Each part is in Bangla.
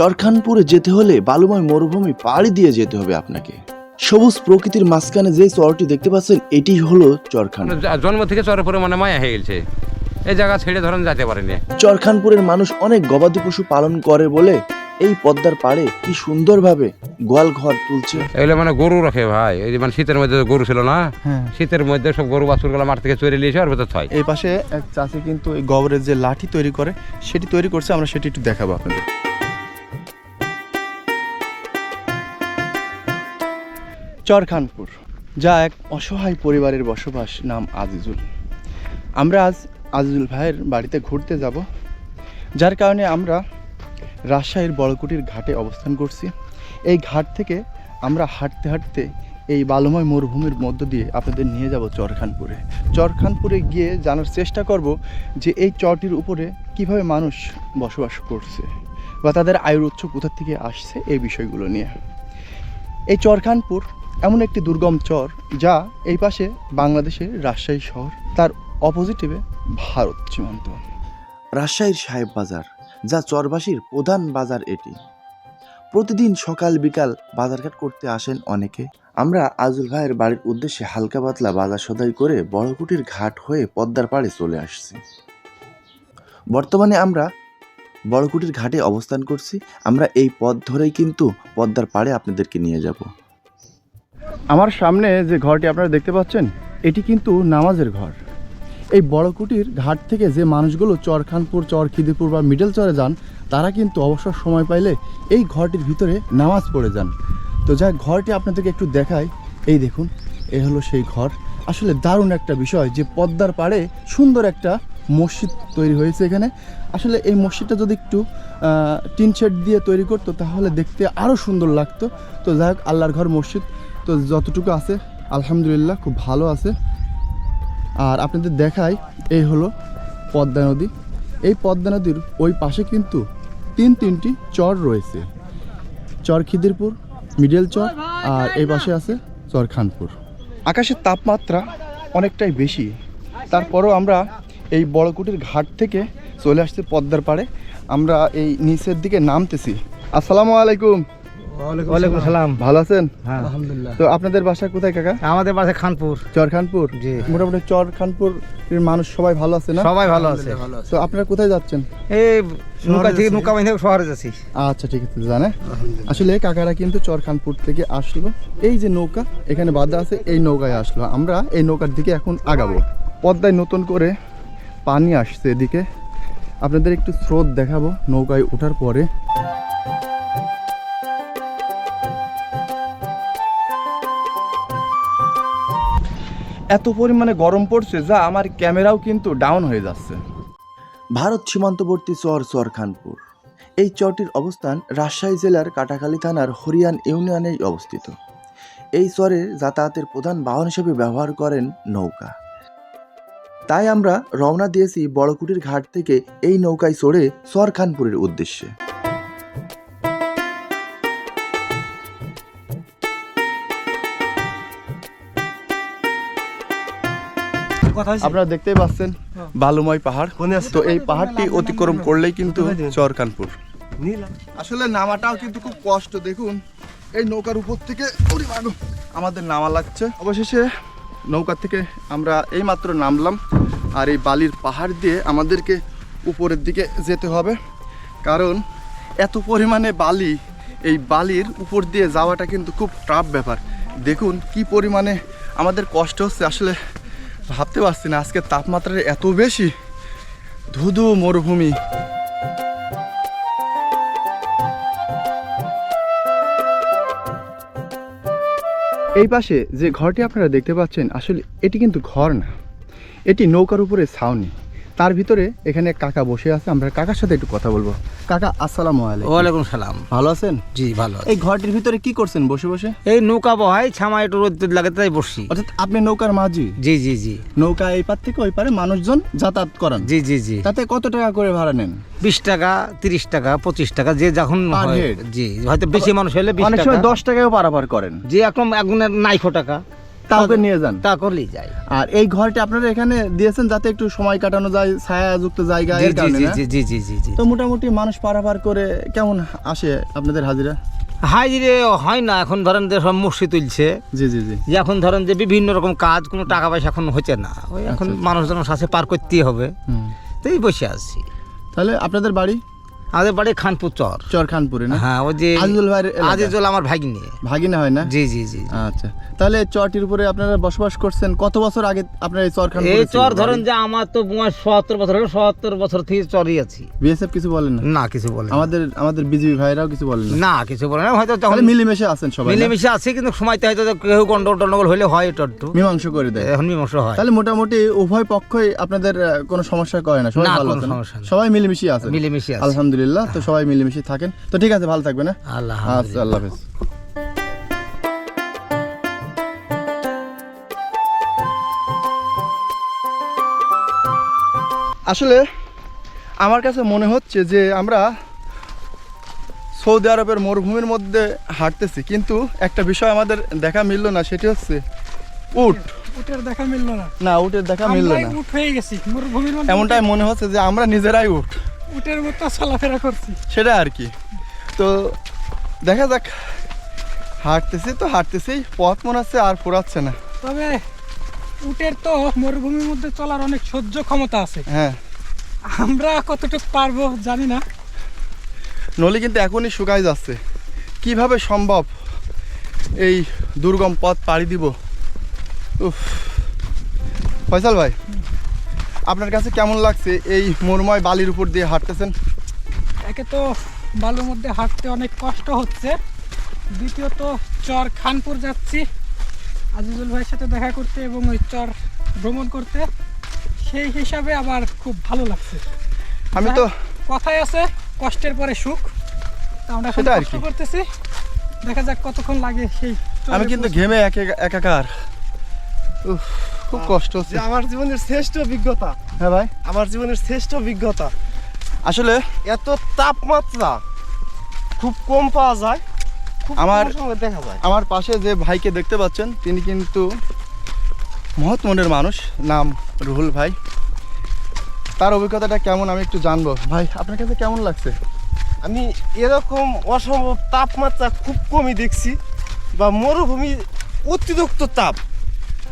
চরখানপুরে যেতে হলে বালুময় মরুভূমি পাড়ি দিয়ে যেতে হবে আপনাকে। সবুজ প্রকৃতির মাঝখানে যে চরটি দেখতে পাচ্ছেন এটি হলো চরখান। মানে জন্ম থেকে চরের পরে মানে মায়া হয়ে গেছে। এই জায়গা ছেড়ে ধরেন যেতে পারেনি। চরখানপুরের মানুষ অনেক গবাদি পশু পালন করে বলে এই পদ্মার পাড়ে কি সুন্দরভাবে গোয়াল ঘর তুলছে। এগুলো মানে গরু রাখে ভাই। এই মানে শীতের মধ্যে গরু ছিল না? হ্যাঁ। শীতের মধ্যে সব গরু বাছুরগুলো মাঠ থেকে চড়ে নিয়ে এসে আর ভেতর থয়। এই পাশে এক চাষি কিন্তু এই গোবরের যে লাঠি তৈরি করে সেটি তৈরি করছে আমরা সেটি একটু দেখাবো আপনাদের। চরখানপুর, যা এক অসহায় পরিবারের বসবাস নাম আজিজুল। আমরা আজ আজিজুল ভাইয়ের বাড়িতে ঘুরতে যাব, যার কারণে আমরা রাজশাহীর বড়কুটির ঘাটে অবস্থান করছি। এই ঘাট থেকে আমরা হাঁটতে হাঁটতে এই বালুময় মরুভূমির মধ্য দিয়ে আপনাদের নিয়ে যাব চরখানপুরে। চরখানপুরে গিয়ে জানার চেষ্টা করব যে এই চরটির উপরে কীভাবে মানুষ বসবাস করছে বা তাদের আয়ের উৎস কোথা থেকে আসছে এই বিষয়গুলো নিয়ে। এই চরখানপুর এমন একটি দুর্গম চর যা এই পাশে বাংলাদেশের রাজশাহী শহর। তার অপোজিটিভে ভারত সীমান্ত। রাজশাহীর সাহেব বাজার, যা চরবাসীর প্রধান বাজার এটি। প্রতিদিন সকাল বিকাল বাজারঘাট করতে আসেন অনেকে। আমরা আজুল ভাইয়ের বাড়ির উদ্দেশ্যে হালকা পাতলা বাজার সদাই করে বড়কুটির ঘাট হয়ে পদ্মার পাড়ে চলে আসছি। বর্তমানে আমরা বড়কুটির ঘাটে অবস্থান করছি। আমরা এই পথ ধরেই কিন্তু পদ্মার পাড়ে আপনাদেরকে নিয়ে যাব। আমার সামনে যে ঘরটি আপনারা দেখতে পাচ্ছেন, এটি কিন্তু নামাজের ঘর। এই বড়কুটির ঘাট থেকে যে মানুষগুলো চরখানপুর চর খিদিপুর বা মিডল চরে যান, তারা কিন্তু অবসর সময় পাইলে এই ঘরটির ভিতরে নামাজ পড়ে যান। তো যাক ঘরটি আপনাদেরকে একটু দেখাই। এই দেখুন, এ হলো সেই ঘর। আসলে দারুণ একটা বিষয় যে পদ্মার পাড়ে সুন্দর একটা মসজিদ তৈরি হয়েছে এখানে। আসলে এই মসজিদটা যদি একটু টিন শেড দিয়ে তৈরি করতো, তাহলে দেখতে আরও সুন্দর লাগতো। তো যাই হোক, আল্লাহর ঘর মসজিদ। তো যতটুকু আছে, আলহামদুলিল্লাহ খুব ভালো আছে। আর আপনাদের দেখাই, এই হলো পদ্মা নদী। এই পদ্মা নদীর ওই পাশে কিন্তু তিন তিনটি চর রয়েছে। চর খিদিরপুর, মিডল চর, আর এই পাশে আছে চর খানপুর। আকাশের তাপমাত্রা অনেকটাই বেশি। তারপরও আমরা এই বড়কুটির ঘাট থেকে চলে আসছি পদ্মার পাড়ে। আমরা এই নিচের দিকে নামতেছি। আসসালামু আলাইকুম। ওয়ালাইকুম সালাম। ভালো আছেন? হ্যাঁ। আলহামদুলিল্লাহ। তো আপনাদের বাসা কোথায় কাকা? আমাদের বাসা খানপুর। চরখানপুর? জি। মোটামুটি চরখানপুর মানুষ সবাই ভালো আছে না? সবাই ভালো আছে। তো আপনারা কোথায় যাচ্ছেন? এই নৌকা থেকে নৌকা বাইন্ধে শহরে যাচ্ছি। আচ্ছা ঠিক আছে জানে। আসলে কাকারা কিন্তু চরখানপুর থেকে আসলো। এই যে নৌকা এখানে বাধা আছে এই নৌকায় আসলো। আমরা এই নৌকার দিকে এখন আগাবো। পদ্মায় নতুন করে পানি আসছে এদিকে। আপনাদের একটু স্রোত দেখাবো নৌকায় ওঠার পরে। এত পরিমাণে গরম পড়ছে যা আমার ক্যামেরাও কিন্তু ডাউন হয়ে যাচ্ছে। ভারত সীমান্তবর্তী চর চরখানপুর। এই চরটির অবস্থান রাজশাহী জেলার কাটাখালী থানার হরিয়ান ইউনিয়নেই অবস্থিত। এই চরে যাতায়াতের প্রধান বাহন হিসেবে ব্যবহার করেন নৌকা। তাই আমরা রওনা দিয়েছি বড়কুটির ঘাট থেকে এই নৌকায় চড়ে চরখানপুরের উদ্দেশ্যে। আপনারা দেখতেই পাচ্ছেন বালুময় পাহাড়। তো এই পাহাড়টি অতিক্রম করলেই কিন্তু চরকানপুর। আসলে নামাটাও কিন্তু খুব কষ্ট দেখুন। এই নৌকার উপর থেকে আমাদের নামা লাগছে। অবশেষে নৌকা থেকে আমরা এই মাত্র নামলাম আর এই বালির পাহাড় দিয়ে আমাদেরকে উপরের দিকে যেতে হবে। কারণ এত পরিমাণে বালি এই বালির উপর দিয়ে যাওয়াটা কিন্তু খুব টাফ ব্যাপার। দেখুন কি পরিমাণে আমাদের কষ্ট হচ্ছে। আসলে ভাবতে পারছি না, আজকে তাপমাত্রা এত বেশি। ধুধু মরুভূমি। এই পাশে যে ঘরটি আপনারা দেখতে পাচ্ছেন, আসলে এটি কিন্তু ঘর না। এটি নৌকার উপরে ছাউনি। তার ভিতরে এখানে কাকা বসে আছে, আমরা কাকার সাথে একটু কথা বলব। কাকা আসসালামু আলাইকুম। ওয়ালাইকুম সালাম। ভালো আছেন? জি ভালো এই ঘরটির ভিতরে কি করছেন? বসে বসে? এই নৌকা বহাই ছামা একটু রোদ লাগে তাই বসছি। অর্থাৎ আপনি নৌকার মাঝি? জি জি জি। নৌকা এই পার থেকে ওই পারে মানুষজন যাতায়াত করান। জি জি জি। তাতে কত টাকা করে ভাড়া নেন? বিশ টাকা তিরিশ টাকা পঁচিশ টাকা যে যখন জি হয়তো বেশি মানুষ হলে বিশ টাকা। দশ টাকাও পারাপার করেন। যে এখন এখন নাইশো টাকা। কাউকে নিয়ে যান। তা করলেই যায়। আর এই ঘরটা আপনারা এখানে দিয়েছেন যাতে একটু সময় কাটানো যায় ছায়াযুক্ত জায়গা এর কারণে জি জি জি জি জি তো মোটামুটি মানুষ পারাপার করে কেমন আসে আপনাদের হাজিরা? হাজিরে হয় না এখন ধরেন যে সব মসি তুলছে। জি জি জি। এখন ধরেন যে বিভিন্ন রকম কাজ কোনো টাকা পয়সা এখন হচ্ছে না। ওই এখন আচ্ছা, মানুষজন সাথে পার করতেই হবে। তাই বসে আছি। তাহলে আপনাদের বাড়ি? আমাদের বাড়ি খানপুর চর। চরখানপুরে না? হ্যাঁ ওই যে আজিজুল এলাকা? আজিজুল আমার ভাগিনে। ভাগিনা হয় না? জি জি জি আচ্ছা তাহলে চরটির উপরে আপনারা বসবাস করছেন কত বছর আগে আপনার এই চরখান এই চর ধরেন যে আমার তো বয়স বছর বছর থেকে চরই আছি। বিএসএফ কিছু বলেন না? না কিছু বলে না। আমাদের আমাদের বিজিবি ভাইরাও কিছু বলেন না? না কিছু বলে না হয়তো তখন তাহলে মিলেমিশে আছেন সবাই? মিলেমিশে আছে কিন্তু সময়তে হয়তো কেউ গন্ডগোল টন্ডগোল হলে হয় এটা একটু মীমাংস করে দেয়। এখন মীমাংস হয়। তাহলে মোটামুটি উভয় পক্ষই আপনাদের কোনো সমস্যা করে না? সবাই ভালো আছেন। সবাই মিলেমিশে আছে মিলেমিশে আছে। আলহামদুলিল্লাহ তো সবাই মিলেমিশে থাকেন। তো ঠিক আছে ভালো থাকবেন হ্যাঁ? আল্লাহ আচ্ছা আল্লাহ হাফেজ। আসলে আমার কাছে মনে হচ্ছে যে আমরা সৌদি আরবের মরুভূমির মধ্যে হাঁটতেছি কিন্তু একটা বিষয় আমাদের দেখা মিলল না সেটি হচ্ছে উট। উটের দেখা মিললো না। না উটের দেখা মিলল না। উট হয়ে গেছি মরুভূমির মধ্যে এমনটাই মনে হচ্ছে যে আমরা নিজেরাই উঠ উটের মতো চলাফেরা করছি। সেটা আর কি। তো দেখা যাক হাঁটতেছি তো হাঁটতেছি পথ মনে হচ্ছে আর ফুরাচ্ছে না। তবে উটের তো মরুভূমির মধ্যে চলার অনেক সহ্য ক্ষমতা আছে। হ্যাঁ। আমরা কতটুকু পারব জানি না। নলি কিন্তু এখনই শুকাই যাচ্ছে। কীভাবে সম্ভব এই দুর্গম পথ পাড়ি দিব? উফ। ফয়সাল ভাই আপনার কাছে কেমন লাগছে এই মরুময় বালির উপর দিয়ে হাঁটতেছেন? একে তো বালুর মধ্যে হাঁটতে অনেক কষ্ট হচ্ছে। দ্বিতীয়ত চর খানপুর যাচ্ছি। আজিজুল ভাইয়ের সাথে দেখা করতে এবং ওই চর ভ্রমণ করতে। সেই হিসাবে আবার খুব ভালো লাগছে। আমি তো কথায় আছে কষ্টের পরে সুখ। আমরা সেটা আর কষ্ট কি। করতেছি। দেখা যাক কতক্ষণ লাগে সেই আমি কিন্তু ঘেমে একে- একাকার। উফ। খুব কষ্ট হচ্ছে। আমার জীবনের শ্রেষ্ঠ অভিজ্ঞতা। হ্যাঁ ভাই। আমার জীবনের শ্রেষ্ঠ অভিজ্ঞতা। আসলে এত তাপমাত্রা খুব কম পাওয়া যায় আমার- দেখা যায়। আমার পাশে যে ভাইকে দেখতে পাচ্ছেন তিনি কিন্তু মহৎ মনের মানুষ নাম রুহুল ভাই। তার অভিজ্ঞতাটা কেমন আমি একটু জানব। ভাই আপনার কাছে কেমন লাগছে? আমি এরকম অসম্ভব তাপমাত্রা খুব কমই দেখছি বা মরুভূমি অতিরিক্ত তাপ।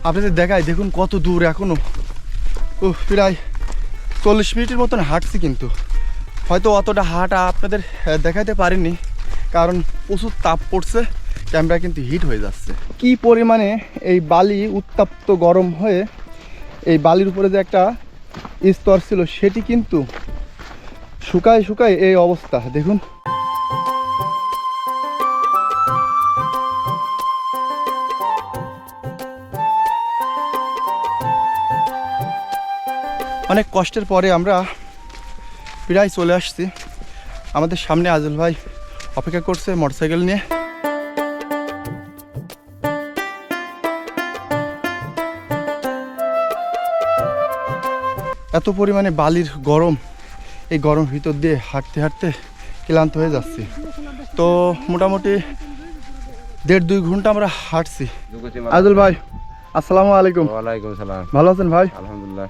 আপনাদের দেখায় দেখুন কত দূর এখনও। ও প্রায় চল্লিশ মিনিটের মতন হাঁটছি কিন্তু। হয়তো অতটা হাঁটা আপনাদের দেখাতে পারিনি, কারণ প্রচুর তাপ পড়ছে ক্যামেরা কিন্তু হিট হয়ে যাচ্ছে। কি পরিমাণে এই বালি উত্তাপ্ত গরম হয়ে এই বালির উপরে যে একটা স্তর ছিল, সেটি কিন্তু শুকায় শুকায় এই অবস্থা। দেখুন। অনেক কষ্টের পরে আমরা প্রায় চলে আসছি। আমাদের সামনে আজল ভাই অপেক্ষা করছে মোটরসাইকেল নিয়ে। এত পরিমাণে বালির গরম এই গরম ভিতর দিয়ে হাঁটতে হাঁটতে ক্লান্ত হয়ে যাচ্ছি। তো মোটামুটি দেড় দুই ঘণ্টা আমরা হাঁটছি। আজল ভাই আসসালামু আলাইকুম। ওয়ালাইকুম সালাম। ভালো আছেন ভাই? আলহামদুলিল্লাহ।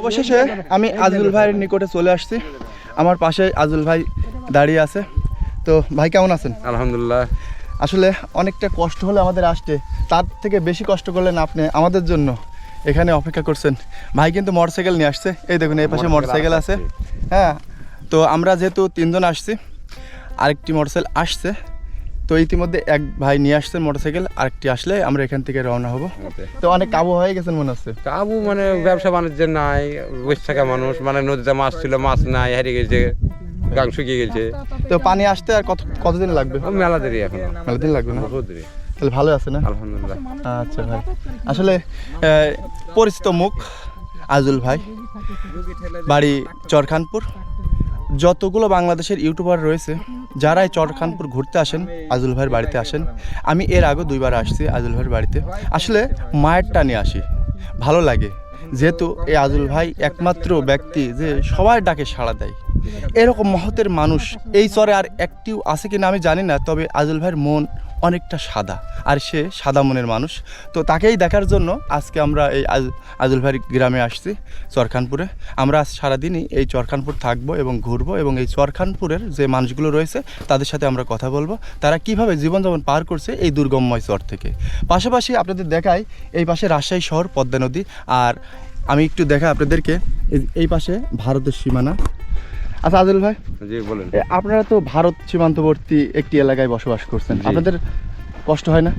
অবশেষে আমি আজুল ভাইয়ের নিকটে চলে আসছি। আমার পাশে আজুল ভাই দাঁড়িয়ে আছে। তো ভাই কেমন আছেন? আলহামদুলিল্লাহ। আসলে অনেকটা কষ্ট হলে আমাদের আসতে তার থেকে বেশি কষ্ট করলেন আপনি আমাদের জন্য। এখানে অপেক্ষা করছেন। ভাই কিন্তু মোটরসাইকেল নিয়ে আসছে। এই দেখুন এই পাশে মোটরসাইকেল আছে। হ্যাঁ তো আমরা যেহেতু তিনজন আসছি আরেকটি মোটরসাইকেল আসছে। তো ইতিমধ্যে এক ভাই নিয়ে আসছেন মোটরসাইকেল আরেকটি আসলে আমরা এখান থেকে রওনা হব। তো অনেক কাবু হয়ে গেছেন মনে হচ্ছে? কাবু মানে ব্যবসা বাণিজ্য নাই বসে থাকা মানুষ মানে নদীতে মাছ ছিল মাছ নাই হারিয়ে গেছে গাং শুকিয়ে গেছে। তো পানি আসতে আর কত কতদিন লাগবে? মেলা দেরি এখন। মেলা দিন লাগবে না? দেরি। তাহলে ভালো আছে না? আলহামদুলিল্লাহ। আচ্ছা ভাই। আসলে পরিচিত মুখ আজুল ভাই। বাড়ি চরখানপুর। যতগুলো বাংলাদেশের ইউটিউবার রয়েছে, যারাই চরখানপুর ঘুরতে আসেন, আজুল ভাইয়ের বাড়িতে আসেন, আমি এর আগে দুইবার আসছি আজুল ভাইয়ের বাড়িতে। আসলে মায়ের টানে আসি, ভালো লাগে। যেহেতু এই আজুল ভাই একমাত্র ব্যক্তি যে সবার ডাকে সাড়া দেয়। এরকম মহতের মানুষ এই চরে আর একটিও আছে কিনা আমি জানি না, তবে আজুল ভাইয়ের মন অনেকটা সাদা, আর সে সাদা মনের মানুষ। তো তাকেই দেখার জন্য আজকে আমরা এই আজ- আজল গ্রামে আসছি, চরখানপুরে। আমরা আজ সারাদিনই এই চরখানপুর থাকব এবং ঘুরবো এবং এই চরখানপুরের যে মানুষগুলো রয়েছে, তাদের সাথে আমরা কথা বলব। তারা কীভাবে জীবনযাপন পার করছে এই দুর্গমময় চর থেকে। পাশাপাশি আপনাদের দেখাই, এই পাশে রাজশাহী শহর, পদ্মা নদী। আর আমি একটু দেখা আপনাদেরকে এই পাশে ভারতের সীমানা। আচ্ছা আজল ভাই। জি বলেন। আপনারা তো ভারত সীমান্তবর্তী একটি এলাকায় বসবাস করছেন। আপনাদের কষ্ট হয় না?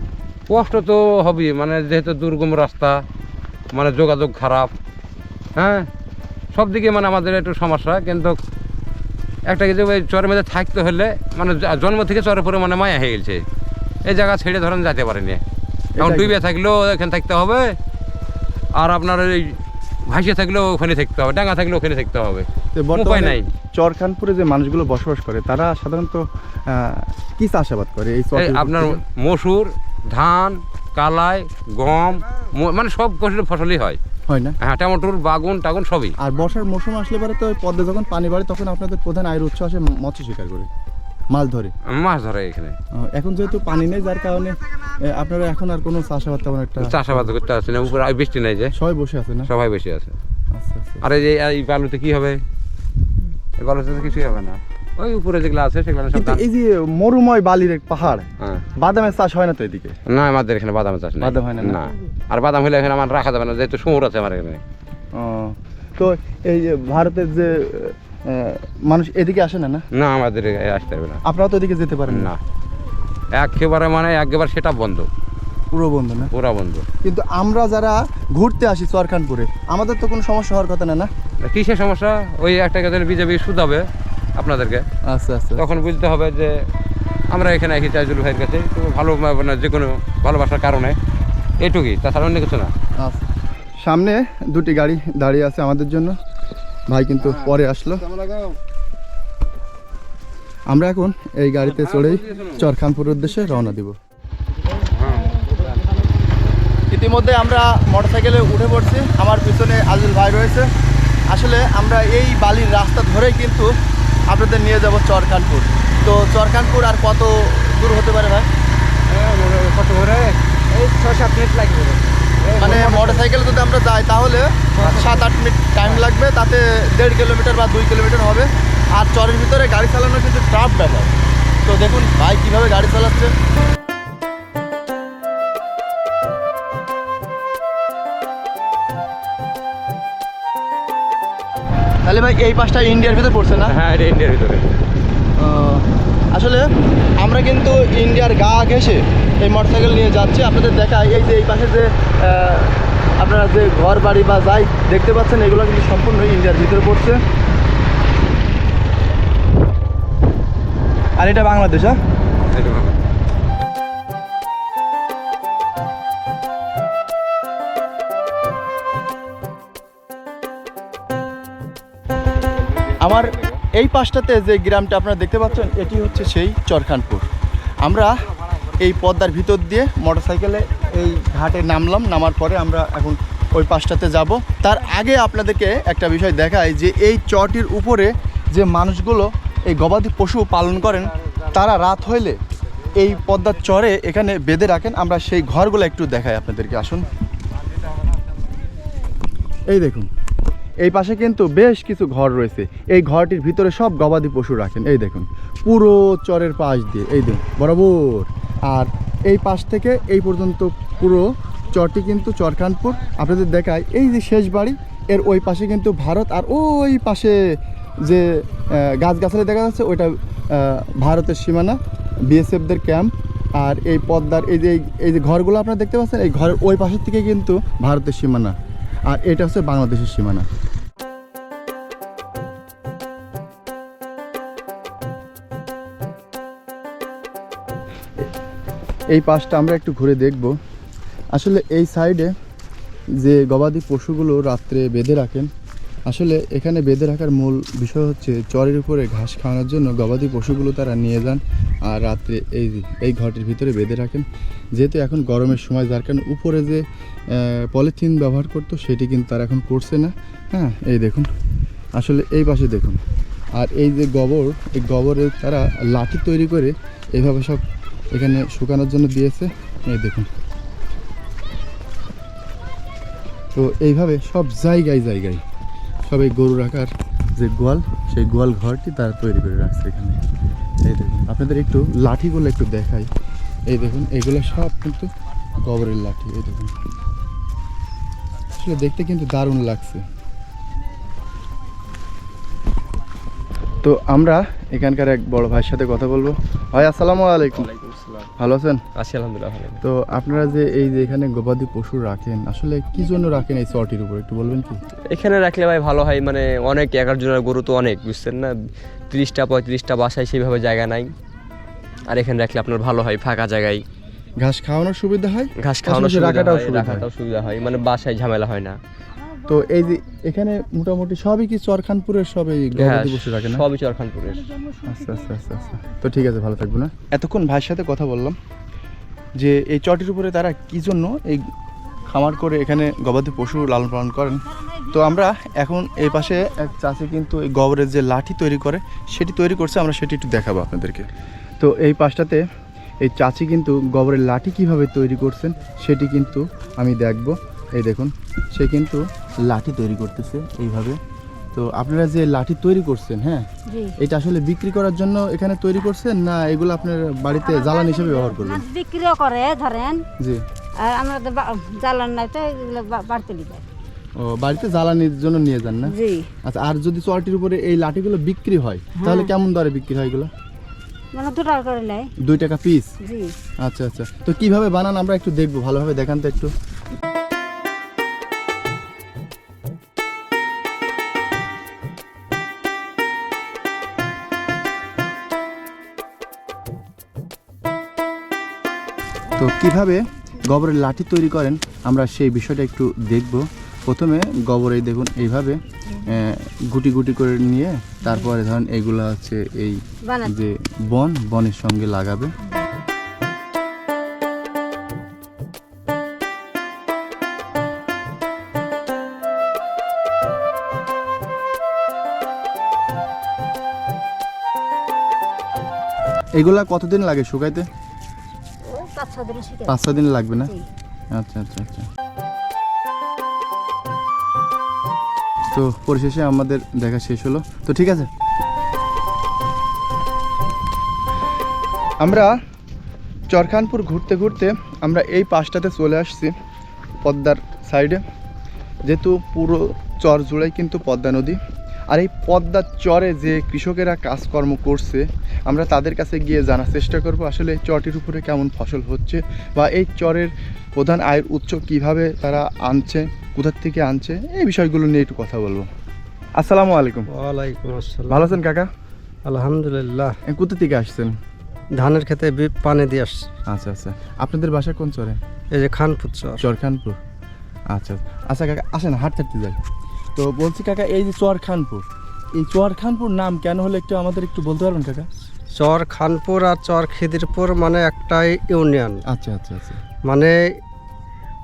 কষ্ট তো হবেই মানে যেহেতু দুর্গম রাস্তা মানে যোগাযোগ খারাপ হ্যাঁ? সব দিকে মানে আমাদের একটু সমস্যা কিন্তু একটা কিছু ওই চরের মধ্যে থাকতে হলে মানে জন্ম থেকে চরের পরে মানে মায়া হয়ে গেছে। এই জায়গা ছেড়ে ধরেন যেতে পারেনি। এখন ডুবে থাকলেও এখানে থাকতে হবে। আর আপনার এই ভাসিয়ে থাকলেও ওখানে থাকতে হবে ডাঙ্গা থাকলেও ওখানে থাকতে হবে। উপায় নাই। চরখানপুরে যে মানুষগুলো বসবাস করে তারা সাধারণত কি চাষাবাদ করে এই আপনার মসুর ধান কালাই গম মানে সব কঠিন ফসলই হয়। হয় না? হ্যাঁ টমেটোর বাগুন টাগুন সবই। আর বর্ষার মৌসুম আসলে পরে তো পদ্মে যখন পানি বাড়ে তখন আপনাদের প্রধান আয়ের উৎস আসে মৎস্য শিকার করে। মাছ ধরে? মাছ ধরে এখানে। এখন যেহেতু পানি নেই যার কারণে আপনারা এখন আর কোনো চাষাবাদ তেমন একটা চাষাবাদ করতে আসছে না উপরে বৃষ্টি নাই যে। সবাই বসে আছে না? সবাই বসে আছে। আচ্ছা আচ্ছা। আর এই যে এই বালুতে কি হবে? এই বালুতে কিছুই হবে না। ওই উপরে যেগুলো আছে সেগুলো সব এই যে মরুময় বালির পাহাড় হ্যাঁ। বাদামের চাষ হয় না তো এদিকে? না আমাদের এখানে বাদাম চাষ নেই। বাদাম হয় না, আর বাদাম হলে এখানে আমার রাখা যাবে না যেহেতু শুয়োর আছে আমার এখানে। ও, তো এই যে ভারতের যে মানুষ এদিকে আসে না না? না আমাদের আসতে হবে না। আপনারা তো এদিকে যেতে পারেন না। একেবারে মানে একেবারে সেটা বন্ধ। পুরো বন্ধ না? পুরা বন্ধ। কিন্তু আমরা যারা ঘুরতে আসি চরখানপুরে আমাদের তো কোনো সমস্যা হওয়ার কথা না না? কিসের সমস্যা? ওই একটা কথা বিজেপি শুধাবে আপনাদেরকে। আচ্ছা আচ্ছা। তখন বুঝতে হবে যে আমরা এখানে এসেছি তাইজুল ভাইয়ের কাছে ভালো মানে যে কোনো ভালোবাসার কারণে। এটুকুই তাছাড়া অন্য কিছু না। আচ্ছা। সামনে দুটি গাড়ি দাঁড়িয়ে আছে আমাদের জন্য। ভাই কিন্তু পরে আসলো। আমরা এখন এই গাড়িতে চড়েই চরখানপুরের উদ্দেশ্যে রওনা দিব। ইতিমধ্যে আমরা মোটরসাইকেলে উঠে পড়ছি। আমার পিছনে আজুল ভাই রয়েছে। আসলে আমরা এই বালির রাস্তা ধরেই কিন্তু আপনাদের নিয়ে যাব চরখানপুর। তো চরখানপুর আর কত দূর হতে পারে ভাই? কত করে এই ছয় সাত মিনিট লাগবে। মানে মোটরসাইকেলে যদি আমরা যাই তাহলে সাত আট মিনিট টাইম লাগবে তাতে দেড় কিলোমিটার বা দুই কিলোমিটার হবে। আর চরের ভিতরে গাড়ি চালানো কিন্তু ট্রাফ ব্যাপার। তো দেখুন ভাই কীভাবে গাড়ি চালাচ্ছে। তাহলে ভাই এই পাশটা ইন্ডিয়ার ভিতরে পড়ছে না? হ্যাঁ এটা ইন্ডিয়ার ভিতরে। আসলে আমরা কিন্তু ইন্ডিয়ার গা ঘেসে এই মোটরসাইকেল নিয়ে যাচ্ছি আপনাদের দেখাই এই যে এই পাশে যে আপনারা যে ঘর বাড়ি বা যাই দেখতে পাচ্ছেন, এগুলো কিন্তু সম্পূর্ণ ইন্ডিয়ার ভিতরে পড়ছে আর এটা বাংলাদেশ হ্যাঁ। আমার এই পাশটাতে যে গ্রামটা আপনারা দেখতে পাচ্ছেন, এটি হচ্ছে সেই চরখানপুর। আমরা এই পদ্মার ভিতর দিয়ে মোটরসাইকেলে এই ঘাটে নামলাম, নামার পরে আমরা এখন ওই পাশটাতে যাব। তার আগে আপনাদেরকে একটা বিষয় দেখায় যে এই চরটির উপরে যে মানুষগুলো, এই গবাদি পশু পালন করেন, তারা রাত হইলে এই পদ্মার চরে এখানে বেঁধে রাখেন। আমরা সেই ঘরগুলো একটু দেখাই আপনাদেরকে, আসুন। এই দেখুন। এই পাশে কিন্তু বেশ কিছু ঘর রয়েছে। এই ঘরটির ভিতরে সব গবাদি পশু রাখেন। এই দেখুন, পুরো চরের পাশ দিয়ে, এই দেখুন, বরাবর। আর এই পাশ থেকে এই পর্যন্ত পুরো চরটি কিন্তু চরখানপুর আপনাদের দেখায় এই যে শেষ বাড়ি, এর ওই পাশে কিন্তু ভারত, আর ওই পাশে যে গাছগাছালি দেখা যাচ্ছে, ওইটা ভারতের সীমানা বিএসএফদের ক্যাম্প আর এই পদ্মার, এই যে এই যে ঘরগুলো আপনারা দেখতে পাচ্ছেন, এই ঘরের ওই পাশের থেকে কিন্তু ভারতের সীমানা। আর এটা হচ্ছে বাংলাদেশের সীমানা। এই পাশটা আমরা একটু ঘুরে দেখব। আসলে এই সাইডে যে গবাদি পশুগুলো রাত্রে বেঁধে রাখেন, আসলে এখানে বেঁধে রাখার মূল বিষয় হচ্ছে চরের উপরে ঘাস খাওয়ানোর জন্য গবাদি পশুগুলো তারা নিয়ে যান। আর রাত্রে এই এই ঘরটির ভিতরে বেঁধে রাখেন। যেহেতু এখন গরমের সময়, যার কারণে উপরে যে পলিথিন ব্যবহার করতো, সেটি কিন্তু তারা এখন করছে না। হ্যাঁ এই দেখুন। আসলে এই পাশে দেখুন। আর এই যে গোবর, এই গোবরের তারা লাঠি তৈরি করে এইভাবে সব এখানে শুকানোর জন্য দিয়েছে। এই দেখুন। তো এইভাবে সব জায়গায় জায়গায় সব এই গরু রাখার যে গোয়াল, সেই গোয়াল ঘরটি তারা তৈরি করে রাখছে এখানে। এই দেখুন। আপনাদের একটু লাঠিগুলো একটু দেখাই। এই দেখুন এগুলো সব কিন্তু গোবরের লাঠি এই দেখুন। আসলে দেখতে কিন্তু দারুণ লাগছে। তো আমরা এখানকার এক বড় ভাইয়ের সাথে কথা বলব। ভাই আসসালামু আলাইকুম। ভালো আছেন? আছি আলহামদুলিল্লাহ তো আপনারা যে এই যে এখানে গবাদি পশু রাখেন আসলে কি জন্য রাখেন এই চটির উপর? একটু বলবেন কি? এখানে রাখলে ভাই ভালো হয় মানে অনেক এগারো জনের গরু তো অনেক বুঝছেন না? তিরিশটা পঁয়ত্রিশটা বাসায় সেইভাবে জায়গা নাই। আর এখানে রাখলে আপনার ভালো হয় ফাঁকা জায়গায়। ঘাস খাওয়ানোর সুবিধা হয়? ঘাস খাওয়ানো পাশাপাশি সুবিধা রাখাটাও সুবিধা হয়। রাখাটাও সুবিধা হয় মানে বাসায় ঝামেলা হয় না। তো এই যে এখানে মোটামুটি সবই কি চরখানপুরের সব এই হ্যাঁ গবাদি পশু রাখে না? সবই চরখানপুরের। আচ্ছা আচ্ছা আচ্ছা আচ্ছা। তো ঠিক আছে ভালো থাকব না এতক্ষণ ভাইয়ের সাথে কথা বললাম যে এই চটির উপরে তারা কি জন্য এই খামার করে এখানে গবাদি পশু লালন পালন করেন? তো আমরা এখন এই পাশে এক চাষি কিন্তু এই গোবরের যে লাঠি তৈরি করে সেটি তৈরি করছে আমরা সেটি একটু দেখাবো আপনাদেরকে। তো এই পাশটাতে এই চাচি কিন্তু গোবরের লাঠি কীভাবে তৈরি করছেন সেটি কিন্তু আমি দেখব। এই দেখুন সে কিন্তু লাঠি তৈরি করতেছে এইভাবে। তো আপনারা যে লাঠি তৈরি করছেন হ্যাঁ? এটা আসলে বিক্রি করার জন্য এখানে তৈরি করছেন না এগুলো আপনার বাড়িতে জ্বালানি হিসেবে ব্যবহার করবেন? বিক্রিও করে ধরেন। জি। আর আমরা তো জ্বালান নাই তো এগুলো বাড়তে নিবে ও বাড়িতে জ্বালানির জন্য নিয়ে যান না? জি। আচ্ছা আর যদি চলটির উপরে এই লাঠিগুলো বিক্রি হয় তাহলে কেমন দরে বিক্রি হয় এগুলো? মানে দু টাকা করে নেয় দুই টাকা পিস জি। আচ্ছা আচ্ছা। তো কীভাবে বানান? আমরা একটু দেখব ভালোভাবে দেখান তো একটু। তো কীভাবে গোবরের লাঠি তৈরি করেন? আমরা সেই বিষয়টা একটু দেখব। প্রথমে গোবর এই দেখুন এইভাবে গুটি গুটি করে নিয়ে তারপরে ধরেন এইগুলো হচ্ছে এই যে বন বনের সঙ্গে লাগাবে। এগুলা কতদিন লাগে শুকাইতে? পাঁচ ছ দিন লাগবে না? আচ্ছা আচ্ছা আচ্ছা। তো পরিশেষে আমাদের দেখা শেষ হলো। তো ঠিক আছে। আমরা চরখানপুর ঘুরতে ঘুরতে আমরা এই পাশটাতে চলে আসছি পদ্মার সাইডে। যেহেতু পুরো চর জুড়েই কিন্তু পদ্মা নদী। আর এই পদ্মার চরে যে কৃষকেরা কাজকর্ম করছে আমরা তাদের কাছে গিয়ে জানার চেষ্টা করব আসলে এই চরটির উপরে কেমন ফসল হচ্ছে বা এই চরের প্রধান আয়ের উৎস কীভাবে তারা আনছে কোথার থেকে আনছে এই বিষয়গুলো নিয়ে একটু কথা বলব। আসসালামু আলাইকুম। ওয়ালাইকুম আসসালাম। ভালো আছেন কাকা? আলহামদুলিল্লাহ। কোথা থেকে আসছেন? ধানের খেতে পানি দিয়ে আসছে। আচ্ছা আচ্ছা। আপনাদের বাসা কোন চরে? এই যে খানপুর চর। চর খানপুর। আচ্ছা আচ্ছা কাকা আসেন হাট হাঁটতে যাই। তো বলছি কাকা এই যে চর খানপুর এই চর খানপুর নাম কেন হলে একটু আমাদের একটু বলতে পারবেন কাকা? চর খানপুর আর চর খিদিরপুর মানে একটাই ইউনিয়ন। আচ্ছা আচ্ছা আচ্ছা। মানে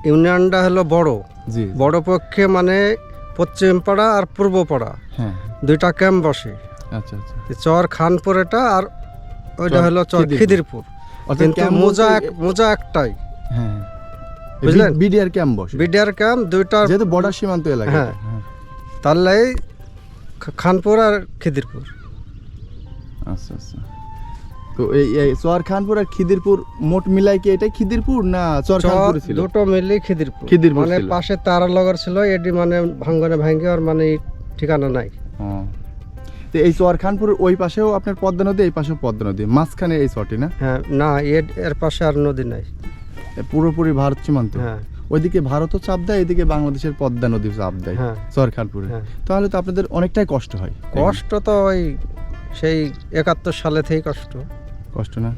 ইউনিয়নটা হলো বড়। জি। বড় পক্ষে মানে পশ্চিম পাড়া আর পূর্ব পাড়া। হ্যাঁ। দুইটা ক্যাম্প বসে। আচ্ছা আচ্ছা। চর খানপুর এটা আর ওইটা হলো চর খিদিরপুর। কিন্তু মোজা এক- মোজা একটাই। হ্যাঁ। বুঝলেন? বিডিআর ক্যাম্প বসে। বিডিআর ক্যাম্প দুইটা যেহেতু বর্ডার সীমান্ত এলাকা। হ্যাঁ। হ্যাঁ। তাহলে খানপুর আর খিদিরপুর। আচ্ছা আচ্ছা। তো এই চরখানপুর আর খিদিরপুর মোট মিলাই কি এটাই খিদিরপুর না চরখানপুর ছিল? দুটো মিলে খিদিরপুর। খিদিরপুর মানে। পাশে তারানগর ছিল এটি মানে ভাঙ্গনে ভাঙ্গে আর মানে ঠিকানা নাই। তো এই চরখানপুর ওই পাশেও আপনার পদ্মা নদী এই পাশেও পদ্মা নদী। মাঝখানে এই চরটি না? হ্যাঁ না এর এর পাশে আর নদী নাই। পুরোপুরি ভারত সীমান্ত। হ্যাঁ। ওইদিকে ভারতও চাপ দেয় এদিকে বাংলাদেশের পদ্মা নদী চাপ দেয় হ্যাঁ। চরখানপুরে। হ্যাঁ। তাহলে তো আপনাদের অনেকটাই কষ্ট হয়। কষ্ট তো ওই সেই একাত্তর সালে থেকেই কষ্ট। কষ্ট না?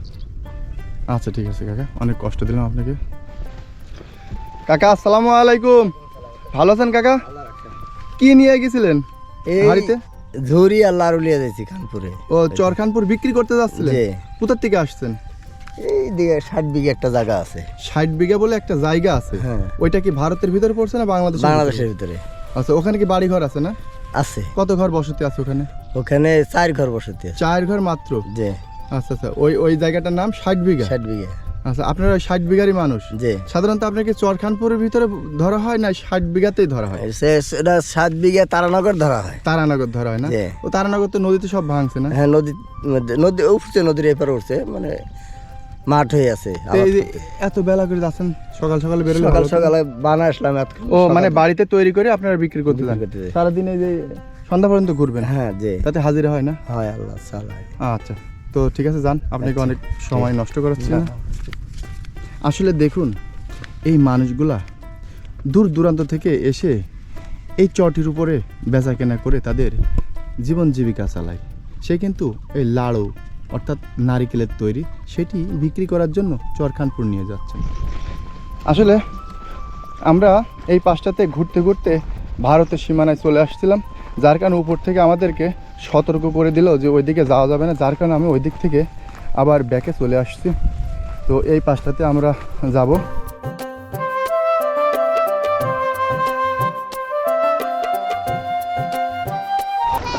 আচ্ছা ঠিক আছে কাকা। অনেক কষ্ট দিলাম আপনাকে। কাকা আসসালামু আলাইকুম। ভালো আছেন কাকা? কি নিয়ে গেছিলেন? ঝুরি আর লাড়ু লিয়ে যাইছি খানপুরে। ও চরখানপুর বিক্রি করতে যাচ্ছিলেন? কোথার থেকে আসছেন? এই দিকে ষাট বিঘে একটা জায়গা আছে। ষাট বিঘা বলে একটা জায়গা আছে? হ্যাঁ। ওইটা কি ভারতের ভিতরে পড়ছে না বাংলাদেশের বাংলাদেশের ভিতরে? ভিতরে আচ্ছা ওখানে কি বাড়ি ঘর আছে না? আছে। কত ঘর বসতি আছে ওখানে? ওখানে চার ঘর বসতি আছে। চার ঘর মাত্র? যে আচ্ছা আচ্ছা। ওই ওই জায়গাটার নাম ষাট বিঘা? ষাট বিঘা। আচ্ছা আপনারা ওই ষাট বিঘারই মানুষ? যে সাধারণত আপনাকে চরখানপুরের ভিতরে ধরা হয় না ষাট বিঘাতেই ধরা হয়? সেটা সাত বিঘা তারানগর ধরা হয়। তারানগর ধরা হয় না? ও তারানগর তো নদীতে সব ভাঙছে না? হ্যাঁ নদী নদী উঠছে নদীর এপারে উঠছে মানে মাঠ হয়ে আছে এত বেলা করে যাচ্ছেন সকাল সকালে বেরোলে সকাল। সকালে বানা আসলাম। ও মানে বাড়িতে তৈরি করে আপনারা বিক্রি করতে যান। সারাদিন এই যে সন্ধ্যা পর্যন্ত ঘুরবেন? হ্যাঁ যে তাতে হাজিরা হয় না? হয় আল্লাহ আচ্ছা। তো ঠিক আছে যান। আপনাকে আচ্ছা। অনেক সময় নষ্ট করাচ্ছি না। আসলে দেখুন এই মানুষগুলা দূর দূরান্ত থেকে এসে এই চটির উপরে বেচা কেনা করে তাদের জীবন জীবিকা চালায়। সে কিন্তু এই লাড়ু অর্থাৎ নারিকেলের তৈরি সেটি বিক্রি করার জন্য চরখানপুর নিয়ে যাচ্ছে। আসলে আমরা এই পাশটাতে ঘুরতে ঘুরতে ভারতের সীমানায় চলে আসছিলাম যার কারণে উপর থেকে আমাদেরকে সতর্ক করে দিল যে ওইদিকে যাওয়া যাবে না যার কারণে আমি ওই দিক থেকে আবার ব্যাকে চলে আসছি। তো এই পাশটাতে আমরা যাব।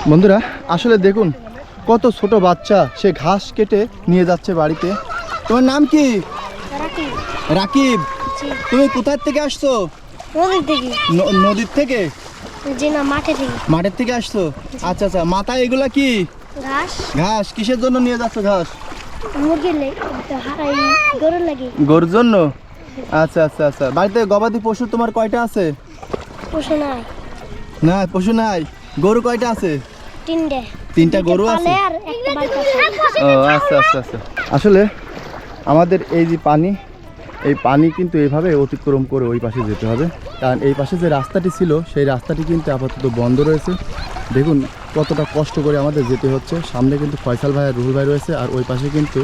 বন্ধুরা আসলে দেখুন কত ছোট বাচ্চা সে ঘাস কেটে নিয়ে যাচ্ছে বাড়িতে। তোমার নাম কি? রাকিব। তুমি কোথার থেকে আসছো? নদীর থেকে? যে না মাঠে থেকে। মাঠের থেকে আসছো? আচ্ছা আচ্ছা। মাথায় এগুলা কি? ঘাস। ঘাস? কিসের জন্য নিয়ে যাচ্ছ ঘাস? মুরগির হারাই গরুর লাগে। গরুর জন্য? আচ্ছা আচ্ছা আচ্ছা। বাড়িতে গবাদি পশু তোমার কয়টা আছে? পশু নাই। না পশু নাই। গরু কয়টা আছে? তিনটে। তিনটা গরু আছে। ও আচ্ছা আচ্ছা আচ্ছা। আসলে আমাদের এই যে পানি এই পানি কিন্তু এইভাবে অতিক্রম করে ওই পাশে যেতে হবে। কারণ এই পাশে যে রাস্তাটি ছিল, সেই রাস্তাটি কিন্তু আপাতত বন্ধ রয়েছে। দেখুন কতটা কষ্ট করে আমাদের যেতে হচ্ছে। সামনে কিন্তু ফয়সাল ভাই আর রুহুল ভাই রয়েছে আর ওই পাশে কিন্তু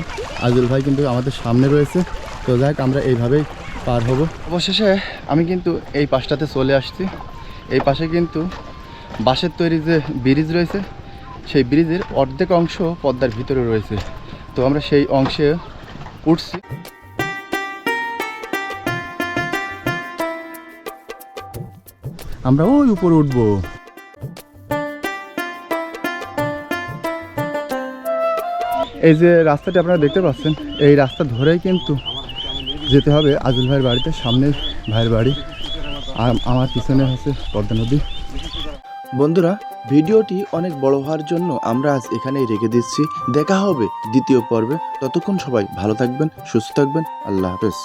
আজুল ভাই কিন্তু আমাদের সামনে রয়েছে। তো যাক আমরা এইভাবেই পার হব। অবশেষে আমি কিন্তু এই পাশটাতে চলে আসছি। এই পাশে কিন্তু বাঁশের তৈরি যে ব্রিজ রয়েছে, সেই ব্রিজের অর্ধেক অংশ পদ্মার ভিতরে রয়েছে। তো আমরা সেই অংশে উঠছি। আমরা ওই উপরে উঠবো। এই যে রাস্তাটি আপনারা দেখতে পাচ্ছেন, এই রাস্তা ধরেই কিন্তু যেতে হবে আজুল ভাইয়ের বাড়িতে সামনে ভাইয়ের বাড়ি। আর আমার পিছনে আছে পদ্মা নদী। বন্ধুরা, ভিডিওটি অনেক বড় হওয়ার জন্য আমরা আজ এখানেই রেখে দিচ্ছি। দেখা হবে দ্বিতীয় পর্বে। ততক্ষণ সবাই ভালো থাকবেন, সুস্থ থাকবেন। আল্লাহ হাফেজ।